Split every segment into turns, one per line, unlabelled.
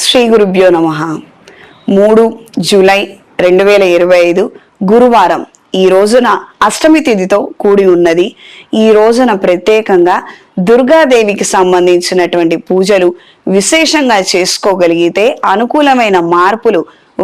శ్రీ గురుభ్యో నమ. మూడు జూలై రెండు వేల ఇరవై ఐదు గురువారం ఈ రోజున అష్టమి తిథితో కూడి ఉన్నది. ఈ రోజున ప్రత్యేకంగా దుర్గాదేవికి సంబంధించినటువంటి పూజలు విశేషంగా చేసుకోగలిగితే అనుకూలమైన మార్పులు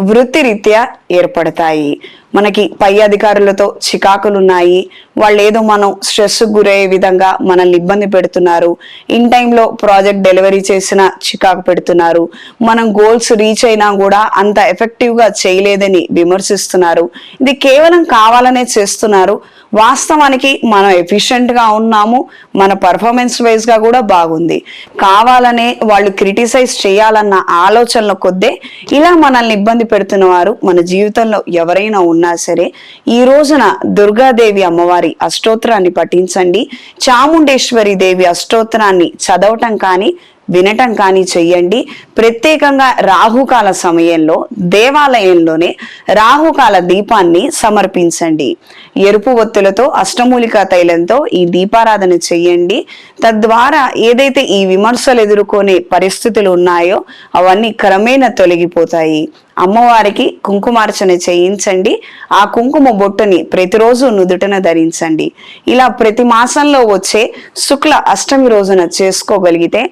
వృత్తిరీత్యా ఏర్పడతాయి. మనకి పై అధికారులతో చికాకులున్నాయి. వాళ్ళు ఏదో మనం స్ట్రెస్ గురయ్యే విధంగా మనల్ని ఇబ్బంది పెడుతున్నారు. ఇన్ టైంలో ప్రాజెక్ట్ డెలివరీ చేసిన చికాకు పెడుతున్నారు. మనం గోల్స్ రీచ్ అయినా కూడా అంత ఎఫెక్టివ్గా చేయలేదని విమర్శిస్తున్నారు. ఇది కేవలం కావాలనే చేస్తున్నారు. వాస్తవానికి మనం ఎఫిషియెంట్గా ఉన్నాము. మన పర్ఫార్మెన్స్ వైజ్గా కూడా బాగుంది. కావాలనే వాళ్ళు క్రిటిసైజ్ చేయాలన్న ఆలోచనల కొద్దే ఇలా మనల్ని ఇబ్బంది పెడుతున్న వారు మన జీవితంలో ఎవరైనా ఉన్నా సరే ఈ రోజున దుర్గాదేవి అమ్మవారి అష్టోత్తరాన్ని పఠించండి. చాముండేశ్వరి దేవి అష్టోత్తరాన్ని చదవటం కానీ వినటం కానీ చెయ్యండి. ప్రత్యేకంగా రాహుకాల సమయంలో దేవాలయంలోనే రాహుకాల దీపాన్ని సమర్పించండి. ఎరుపు ఒత్తులతో అష్టమూలికా తైలంతో ఈ దీపారాధన చెయ్యండి. తద్వారా ఏదైతే ఈ విమర్శలు ఎదుర్కొనే పరిస్థితులు ఉన్నాయో అవన్నీ క్రమేణా తొలగిపోతాయి. అమ్మవారికి కుంకుమార్చన చేయించండి. ఆ కుంకుమ బొట్టుని ప్రతిరోజు నుదుటన ధరించండి. ఇలా ప్రతి మాసంలో వచ్చే శుక్ల అష్టమి రోజున చేసుకోగలిగితే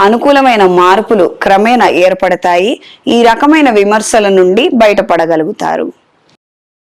అనుకూలమైన మార్పులు క్రమేణా ఏర్పడతాయి. ఈ రకమైన విమర్శల నుండి బయటపడగలుగుతారు.